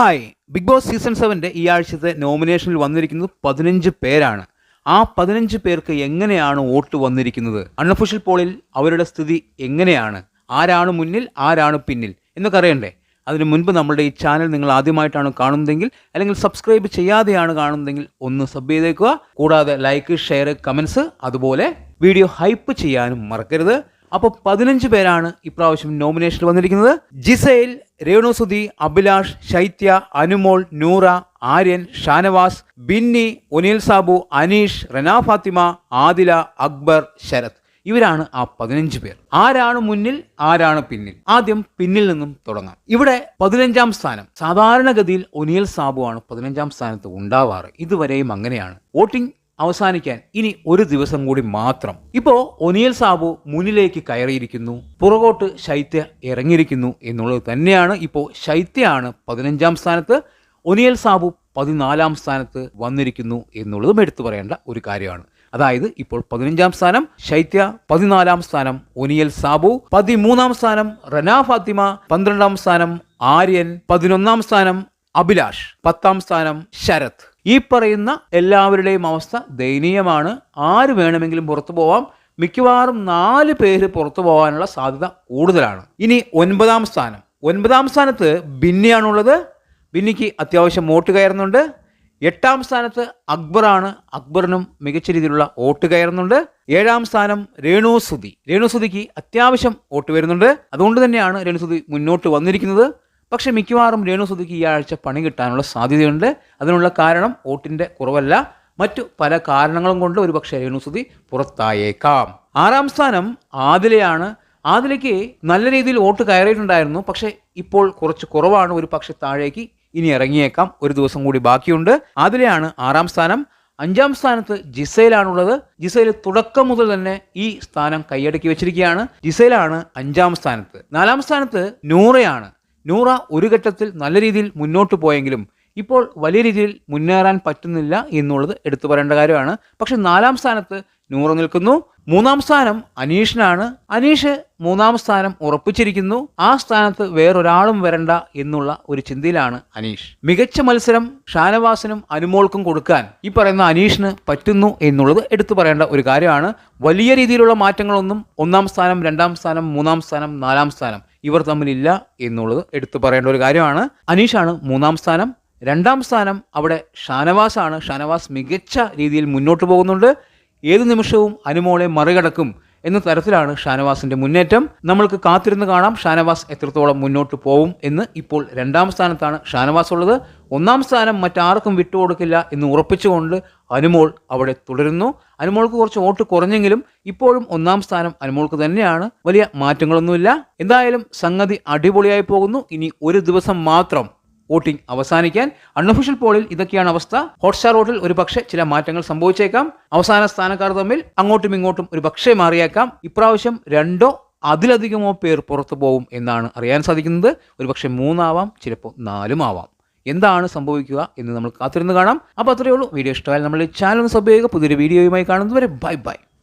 Hi. Big Boss season സെവന്റെ ഈ ആഴ്ചത്തെ നോമിനേഷനിൽ വന്നിരിക്കുന്നത് പതിനഞ്ച് പേരാണ്. ആ പതിനഞ്ച് പേർക്ക് എങ്ങനെയാണ് വോട്ട് വന്നിരിക്കുന്നത്? അൺഒഫീഷ്യൽ പോളിൽ അവരുടെ സ്ഥിതി എങ്ങനെയാണ്? ആരാണ് മുന്നിൽ ആരാണ് പിന്നിൽ? എന്നൊക്കെ അറിയണ്ടേ? അതിനു മുൻപ് നമ്മളുടെ ഈ ചാനൽ നിങ്ങൾ ആദ്യമായിട്ടാണ് കാണുന്നതെങ്കിൽ അല്ലെങ്കിൽ സബ്സ്ക്രൈബ് ചെയ്യാതെയാണ് കാണുന്നതെങ്കിൽ ഒന്ന് സബ് ചെയ്തേക്കുക. കൂടാതെ ലൈക്ക് ഷെയർ കമൻസ് അതുപോലെ വീഡിയോ ഹൈപ്പ് ചെയ്യാനും മറക്കരുത്. അപ്പോൾ പതിനഞ്ച് പേരാണ് ഇപ്രാവശ്യം നോമിനേഷനിൽ വന്നിരിക്കുന്നത്. ജിസൈൽ രേണുസുതി അഭിലാഷ് ശൈത്യ അനുമോൾ നൂറ ആര്യൻ ഷാനവാസ് ബിന്നി ഒനീൽ സാബു അനീഷ് റന ഫാത്തിമ ആദില അക്ബർ ശരത്. ഇവരാണ് ആ പതിനഞ്ച് പേർ. ആരാണ് മുന്നിൽ ആരാണ് പിന്നിൽ? ആദ്യം പിന്നിൽ നിന്നും തുടങ്ങാം. ഇവിടെ പതിനഞ്ചാം സ്ഥാനം. സാധാരണഗതിയിൽ ഒനിയൽ സാബു ആണ് പതിനഞ്ചാം സ്ഥാനത്ത് ഉണ്ടാവാറ്. ഇതുവരെയും അങ്ങനെയാണ്. വോട്ടിംഗ് അവസാനിക്കാൻ ഇനി ഒരു ദിവസം കൂടി മാത്രം. ഇപ്പോ ഒനിയൽ സാബു മുന്നിലേക്ക് കയറിയിരിക്കുന്നു. പുറകോട്ട് ശൈത്യ ഇറങ്ങിയിരിക്കുന്നു എന്നുള്ളത് തന്നെയാണ് ഇപ്പോൾ ശൈത്യയാണ് പതിനഞ്ചാം സ്ഥാനത്ത് ഒനിയൽ സാബു പതിനാലാം സ്ഥാനത്ത് വന്നിരിക്കുന്നു എന്നുള്ളതും എടുത്തു പറയേണ്ട ഒരു കാര്യമാണ്. അതായത് ഇപ്പോൾ പതിനഞ്ചാം സ്ഥാനം ശൈത്യ പതിനാലാം സ്ഥാനം ഒനിയൽ സാബു പതിമൂന്നാം സ്ഥാനം റന ഫാത്തിമ പന്ത്രണ്ടാം സ്ഥാനം ആര്യൻ പതിനൊന്നാം സ്ഥാനം അഭിലാഷ് പത്താം സ്ഥാനം ശരത്. ഈ പറയുന്ന എല്ലാവരുടെയും അവസ്ഥ ദയനീയമാണ്. ആര് വേണമെങ്കിലും പുറത്തു പോവാം. മിക്കവാറും നാല് പേര് പുറത്തു പോകാനുള്ള സാധ്യത കൂടുതലാണ്. ഇനി ഒൻപതാം സ്ഥാനം. ഒൻപതാം സ്ഥാനത്ത് ബിന്നിയാണുള്ളത്. ബിന്നിക്ക് അത്യാവശ്യം വോട്ട് കയറുന്നുണ്ട്. എട്ടാം സ്ഥാനത്ത് അക്ബറാണ്. അക്ബറിനും മികച്ച രീതിയിലുള്ള വോട്ട് കയറുന്നുണ്ട്. ഏഴാം സ്ഥാനം രേണുസുതി രേണുസുതിക്ക് അത്യാവശ്യം വോട്ട് വരുന്നുണ്ട്. അതുകൊണ്ട് തന്നെയാണ് രേണുസുതി മുന്നോട്ട് വന്നിരിക്കുന്നത്. പക്ഷേ മിക്കവാറും രേണു സുധിക്ക് ഈ ആഴ്ച പണി കിട്ടാനുള്ള സാധ്യതയുണ്ട്. അതിനുള്ള കാരണം വോട്ടിന്റെ കുറവല്ല. മറ്റു പല കാരണങ്ങളും കൊണ്ട് ഒരു പക്ഷേ രേണുസുതി പുറത്തായേക്കാം. ആറാം സ്ഥാനം ആദിലയാണ്. ആദിലയ്ക്ക് നല്ല രീതിയിൽ വോട്ട് കയറിയിട്ടുണ്ടായിരുന്നു. പക്ഷേ ഇപ്പോൾ കുറച്ച് കുറവാണ്. ഒരു പക്ഷേ താഴേക്ക് ഇനി ഇറങ്ങിയേക്കാം. ഒരു ദിവസം കൂടി ബാക്കിയുണ്ട്. ആദിലയാണ് ആറാം സ്ഥാനം. അഞ്ചാം സ്ഥാനത്ത് ജിസൈലാണുള്ളത്. ജിസൈൽ തുടക്കം മുതൽ തന്നെ ഈ സ്ഥാനം കൈയടക്കി വെച്ചിരിക്കുകയാണ്. ജിസൈലാണ് അഞ്ചാം സ്ഥാനത്ത്. നാലാം സ്ഥാനത്ത് നൂറയാണ്. നൂറ ഒരു ഘട്ടത്തിൽ നല്ല രീതിയിൽ മുന്നോട്ട് പോയെങ്കിലും ഇപ്പോൾ വലിയ രീതിയിൽ മുന്നേറാൻ പറ്റുന്നില്ല എന്നുള്ളത് എടുത്തു പറയേണ്ട കാര്യമാണ്. പക്ഷെ നാലാം സ്ഥാനത്ത് നൂറ നിൽക്കുന്നു. മൂന്നാം സ്ഥാനം അനീഷിനാണ്. അനീഷ് മൂന്നാം സ്ഥാനം ഉറപ്പിച്ചിരിക്കുന്നു. ആ സ്ഥാനത്ത് വേറൊരാളും വരണ്ട എന്നുള്ള ഒരു ചിന്തയിലാണ് അനീഷ്. മികച്ച മത്സരം ഷാനവാസിനും അനുമോൾക്കും കൊടുക്കാൻ ഈ പറയുന്ന അനീഷിന് പറ്റുന്നു എന്നുള്ളത് എടുത്തു പറയേണ്ട ഒരു കാര്യമാണ്. വലിയ രീതിയിലുള്ള മാറ്റങ്ങളൊന്നും ഒന്നാം സ്ഥാനം രണ്ടാം സ്ഥാനം മൂന്നാം സ്ഥാനം നാലാം സ്ഥാനം ഇവർ തമ്മിലില്ല എന്നുള്ളത് എടുത്തു പറയേണ്ട ഒരു കാര്യമാണ്. അനീഷാണ് മൂന്നാം സ്ഥാനം. രണ്ടാം സ്ഥാനം അവിടെ ഷാനവാസ് ആണ് ഷാനവാസ് മികച്ച രീതിയിൽ മുന്നോട്ട് പോകുന്നുണ്ട്. ഏത് നിമിഷവും അനുമോളെ മറികടക്കും. എന്ന തരത്തിലാണ് ഷാനവാസിന്റെ മുന്നേറ്റം. നമ്മൾക്ക് കാത്തിരുന്ന് കാണാം. ഷാനവാസ് എത്രത്തോളം മുന്നോട്ട് പോവും എന്ന് ഇപ്പോൾ രണ്ടാം സ്ഥാനത്താണ് ഷാനവാസ് ഉള്ളത്. ഒന്നാം സ്ഥാനം മറ്റാർക്കും വിട്ടുകൊടുക്കില്ല എന്ന് ഉറപ്പിച്ചുകൊണ്ട് അനുമോൾ അവിടെ തുടരുന്നു. അനുമോൾക്ക് കുറച്ച് വോട്ട് കുറഞ്ഞെങ്കിലും ഇപ്പോഴും ഒന്നാം സ്ഥാനം അനുമോൾക്ക് തന്നെയാണ്. വലിയ മാറ്റങ്ങളൊന്നുമില്ല. എന്തായാലും സംഗതി അടിപൊളിയായി പോകുന്നു. ഇനി ഒരു ദിവസം മാത്രം വോട്ടിംഗ് അവസാനിക്കാൻ അൺഒഫീഷ്യൽ പോളിൽ ഇതൊക്കെയാണ് അവസ്ഥ. ഹോട്ട്സ്റ്റാർ വോട്ടിൽ ഒരു പക്ഷേ ചില മാറ്റങ്ങൾ സംഭവിച്ചേക്കാം. അവസാന സ്ഥാനക്കാർ തമ്മിൽ അങ്ങോട്ടും ഇങ്ങോട്ടും ഒരു പക്ഷേ മാറിയേക്കാം. ഇപ്രാവശ്യം രണ്ടോ അതിലധികമോ പേർ പുറത്തു പോകും എന്നാണ് അറിയാൻ സാധിക്കുന്നത്. ഒരുപക്ഷെ മൂന്നാവാം ചിലപ്പോൾ നാലും ആവാം എന്താണ് സംഭവിക്കുക എന്ന് നമ്മൾ കാത്തിരുന്ന് കാണാം. അപ്പോൾ അത്രയേ ഉള്ളൂ. വീഡിയോ ഇഷ്ടമായാൽ നമ്മൾ ചാനൽ സബ് ചെയ്യുക. പുതിയൊരു വീഡിയോയുമായി കാണുന്നതുവരെ ബൈ ബൈ.